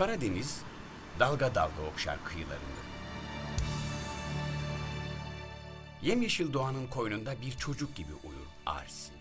Karadeniz dalga dalga okşar kıyılarını. Yemyeşil doğanın koynunda bir çocuk gibi uyur Arsin.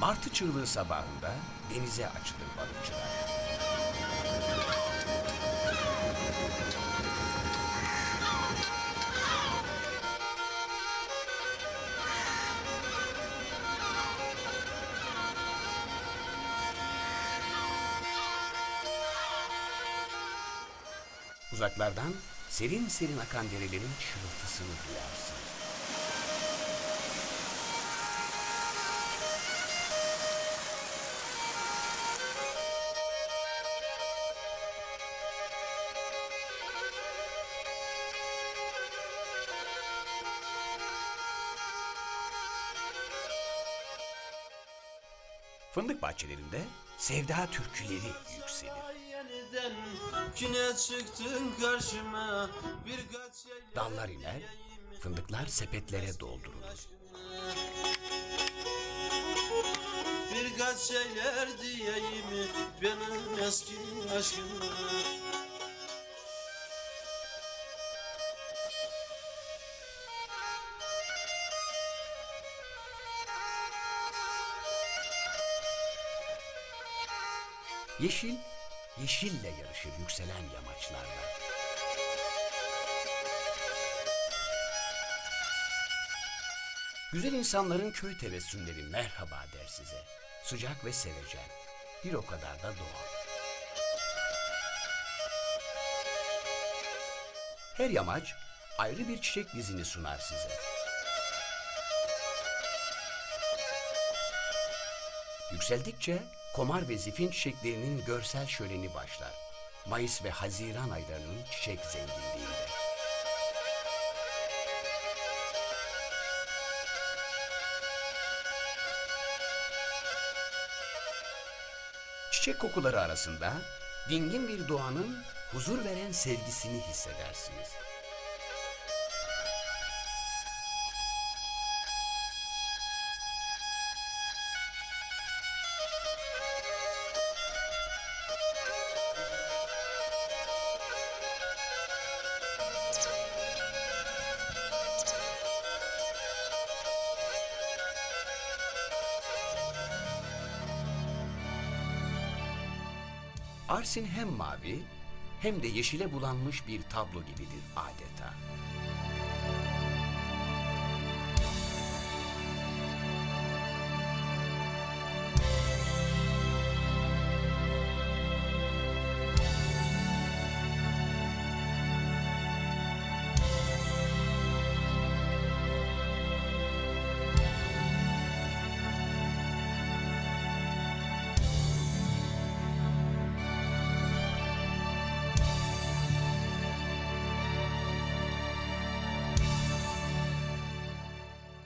Martı çığlığı sabahında denize açılır balıkçılar. Uzaklardan serin serin akan derelerin şırıltısını duyarsın. Fındık bahçelerinde sevda türküleri yükselir. Çıktın karşıma birkaç Dallar iner, fındıklar sepetlere doldurulur. Birkaç şeyler diyeyim benim eski aşkıma Yeşil, yeşille yarışır yükselen yamaçlarda. Güzel insanların köy tebessümleri merhaba der size. Sıcak ve sevecen. Bir o kadar da doğal. Her yamaç ayrı bir çiçek dizini sunar size. Yükseldikçe komar ve zifin çiçeklerinin görsel şöleni başlar. Mayıs ve Haziran aylarının çiçek zenginliğinde. Çiçek kokuları arasında dingin bir doğanın huzur veren sevgisini hissedersiniz. Arsin hem mavi hem de yeşile bulanmış bir tablo gibidir adeta.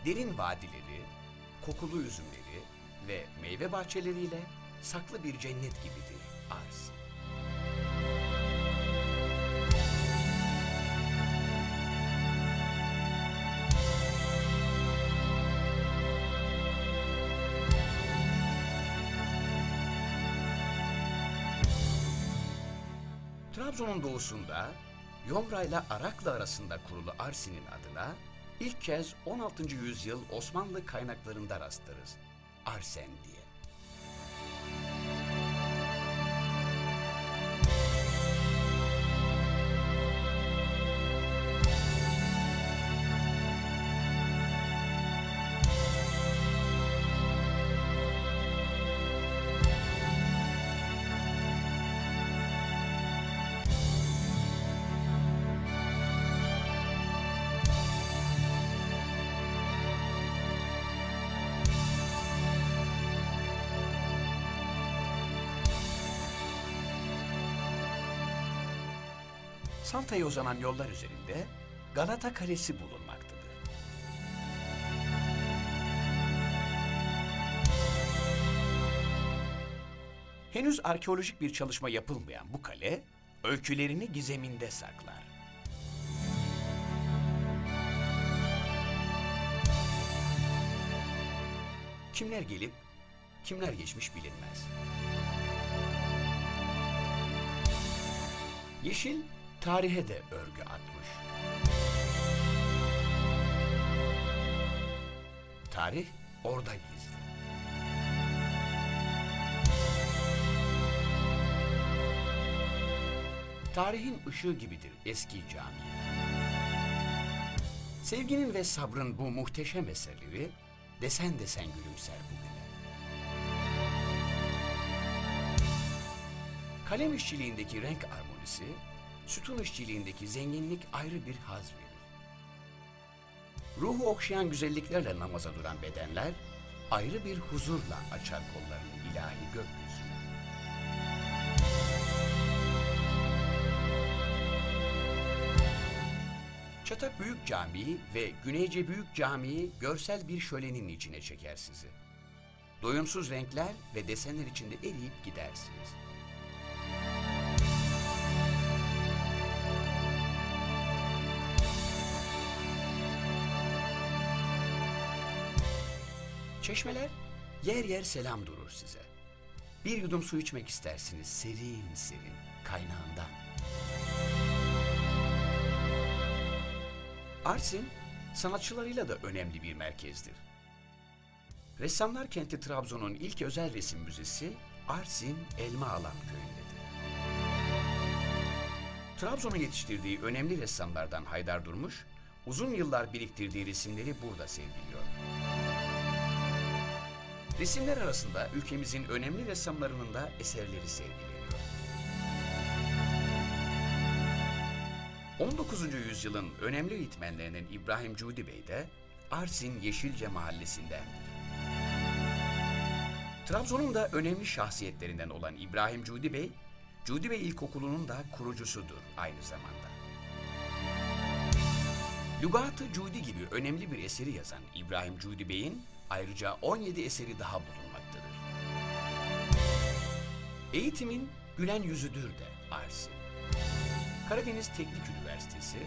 Derin vadileri, kokulu üzümleri ve meyve bahçeleriyle saklı bir cennet gibidir Arsin. Trabzon'un doğusunda Yomra ile Araklı arasında kurulu Arsin'in adına ilk kez 16. yüzyıl Osmanlı kaynaklarında rastlarız. Arsen diye. Santa'ya uzanan yollar üzerinde Galata Kalesi bulunmaktadır. Henüz arkeolojik bir çalışma yapılmayan bu kale, öykülerini gizeminde saklar. Kimler gelip, kimler geçmiş bilinmez. Yeşil tarihe de örgü atmış. Tarih orada gizli. Tarihin ışığı gibidir eski camiler. Sevginin ve sabrın bu muhteşem eserleri desen desen gülümser bugüne. Kalem işçiliğindeki renk armonisi, sütun işçiliğindeki zenginlik ayrı bir haz verir. Ruhu okşayan güzelliklerle namaza duran bedenler, ayrı bir huzurla açar kollarını ilahi gökyüzüne. Çatak Büyük Camii ve Güneyce Büyük Camii görsel bir şölenin içine çeker sizi. Doyumsuz renkler ve desenler içinde eriyip gidersiniz. Çeşmeler yer yer selam durur size. Bir yudum su içmek istersiniz serin serin kaynağından. Arsin sanatçılarıyla da önemli bir merkezdir. Ressamlar kenti Trabzon'un ilk özel resim müzesi Arsin Elma Alan köyündedir. Trabzon'un yetiştirdiği önemli ressamlardan Haydar Durmuş, uzun yıllar biriktirdiği resimleri burada sergiliyor. Resimler arasında ülkemizin önemli ressamlarının da eserleri sergileniyor. 19. yüzyılın önemli eğitmenlerinden İbrahim Cudi Bey de Arsin Yeşilce mahallesindendir. Trabzon'un da önemli şahsiyetlerinden olan İbrahim Cudi Bey, Cudi Bey İlkokulu'nun da kurucusudur aynı zamanda. Lügat-ı Cudi gibi önemli bir eseri yazan İbrahim Cudi Bey'in ayrıca 17 eseri daha bulunmaktadır. Eğitimin gülen yüzüdür de Arsin. Karadeniz Teknik Üniversitesi,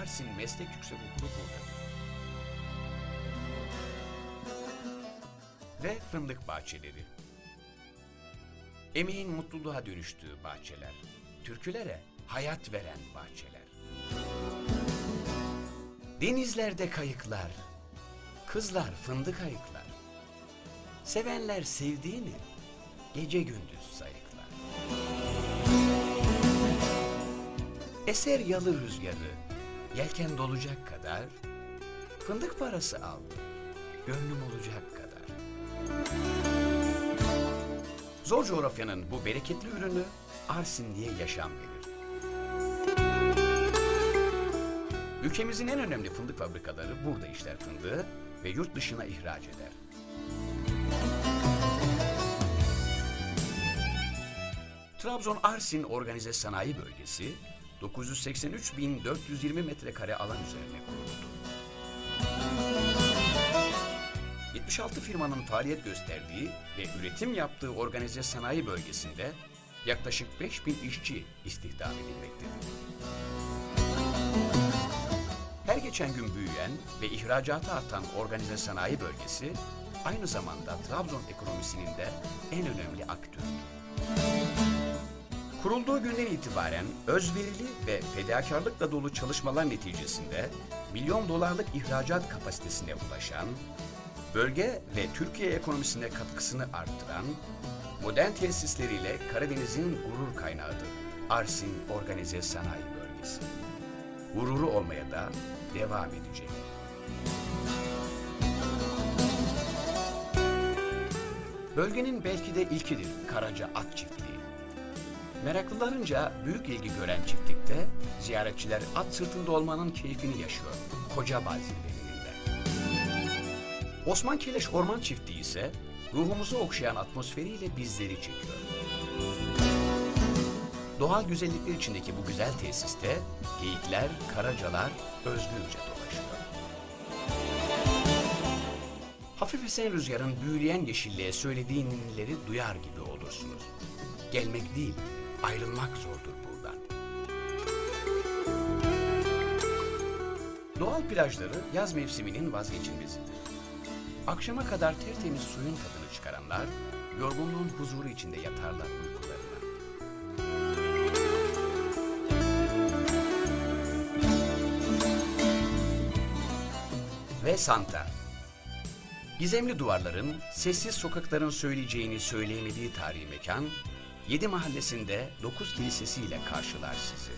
Arsin Meslek Yüksekokulu buradadır. Ve fındık bahçeleri. Emeğin mutluluğa dönüştüğü bahçeler. Türkülere hayat veren bahçeler. Denizlerde kayıklar, kızlar fındık ayıklar. Sevenler sevdiğini gece gündüz sayıklar. Eser yalı rüzgarı, yelken dolacak kadar, fındık parası aldı, gönlüm olacak kadar. Zor coğrafyanın bu bereketli ürünü Arsin diye yaşam verir. Ülkemizin en önemli fındık fabrikaları burada işler fındığı ve yurt dışına ihraç eder. Trabzon Arsin Organize Sanayi Bölgesi 983.420 metrekare alan üzerine kuruldu. 76 firmanın faaliyet gösterdiği ve üretim yaptığı organize sanayi bölgesinde yaklaşık 5000 işçi istihdam edilmektedir. Geçen gün büyüyen ve ihracatı artan organize sanayi bölgesi aynı zamanda Trabzon ekonomisinin de en önemli aktörüdür. Kurulduğu günden itibaren özverili ve fedakarlıkla dolu çalışmalar neticesinde milyon dolarlık ihracat kapasitesine ulaşan, bölge ve Türkiye ekonomisine katkısını arttıran, modern tesisleriyle Karadeniz'in gurur kaynağıdır Arsin Organize Sanayi Bölgesi. Gururu olmaya da devam edecek. Bölgenin belki de ilkidir Karaca At Çiftliği. Meraklılarınca büyük ilgi gören çiftlikte ziyaretçiler at sırtında olmanın keyfini yaşıyor koca zirvelerinde. Osman Keleş Orman Çiftliği ise ruhumuzu okşayan atmosferiyle bizleri çekiyor. Doğal güzellikler içindeki bu güzel tesiste geyikler, karacalar özgürce dolaşıyor. Hafif esen rüzgarın büyüleyen yeşilliğe söylediği ninnileri duyar gibi olursunuz. gelmek değil, ayrılmak zordur buradan. Doğal plajları yaz mevsiminin vazgeçilmezidir. Akşama kadar tertemiz suyun tadını çıkaranlar, yorgunluğun huzuru içinde yatarlar Santa. Gizemli duvarların, sessiz sokakların söyleyeceğini söyleyemediği tarihi mekan, Yedi mahallesinde dokuz kilisesiyle karşılar sizi.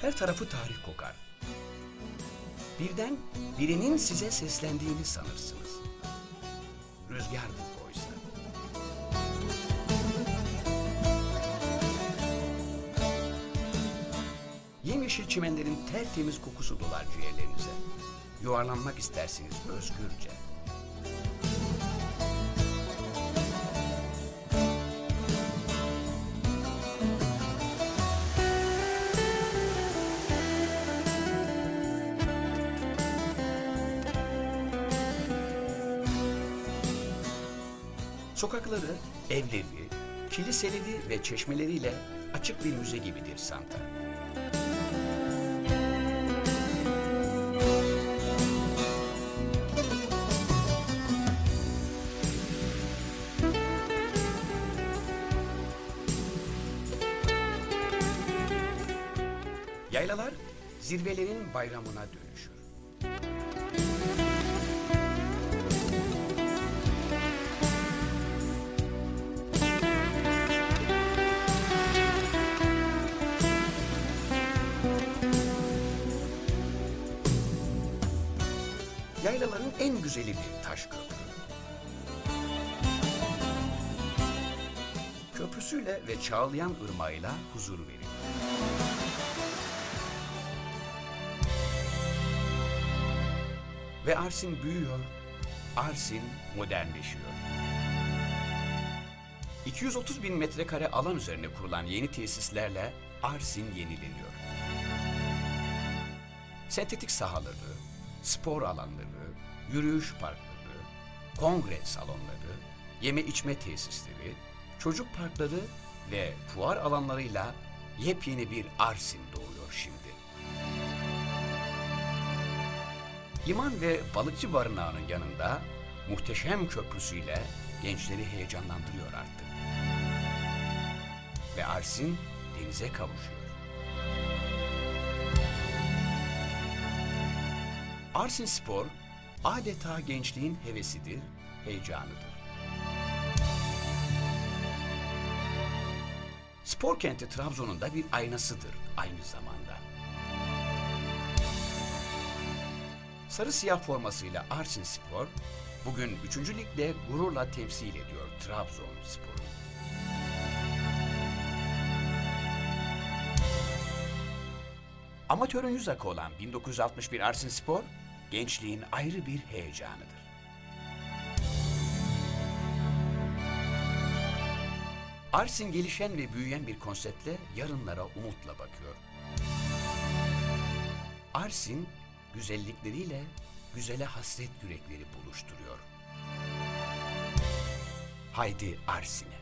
Her tarafı tarih kokar. Birden birinin size seslendiğini sanırsınız. Rüzgardır çimenlerin tertemiz kokusu dolar ciğerlerinize. Yuvarlanmak istersiniz özgürce. Sokakları, evleri, kiliseleri ve çeşmeleriyle açık bir müze gibidir Santa. Zirvelerin bayramına dönüşür. Yaylaların en güzeli bir taş köprü. Köprüsüyle ve çağlayan ırmağıyla huzur verir. Ve Arsin büyüyor, Arsin modernleşiyor. 230 bin metrekare alan üzerine kurulan yeni tesislerle Arsin yenileniyor. Sentetik sahaları, spor alanları, yürüyüş parkları, kongre salonları, yeme içme tesisleri, çocuk parkları ve fuar alanlarıyla yepyeni bir Arsin doğuyor şimdi. Liman ve balıkçı barınağının yanında muhteşem köprüsüyle gençleri heyecanlandırıyor artık. Ve Arsin denize kavuşuyor. Arsin Spor adeta gençliğin hevesidir, heyecanıdır. Spor kenti Trabzon'un da bir aynasıdır aynı zamanda. Sarı siyah formasıyla Arsin Spor bugün 3. ligde gururla temsil ediyor Trabzon Spor'u. Amatörün yüz akı olan 1961 Arsin Spor, gençliğin ayrı bir heyecanıdır. Arsin gelişen ve büyüyen bir konseptle yarınlara umutla bakıyor. Arsin, güzellikleriyle güzele hasret yürekleri buluşturuyor. Haydi Arsin'e.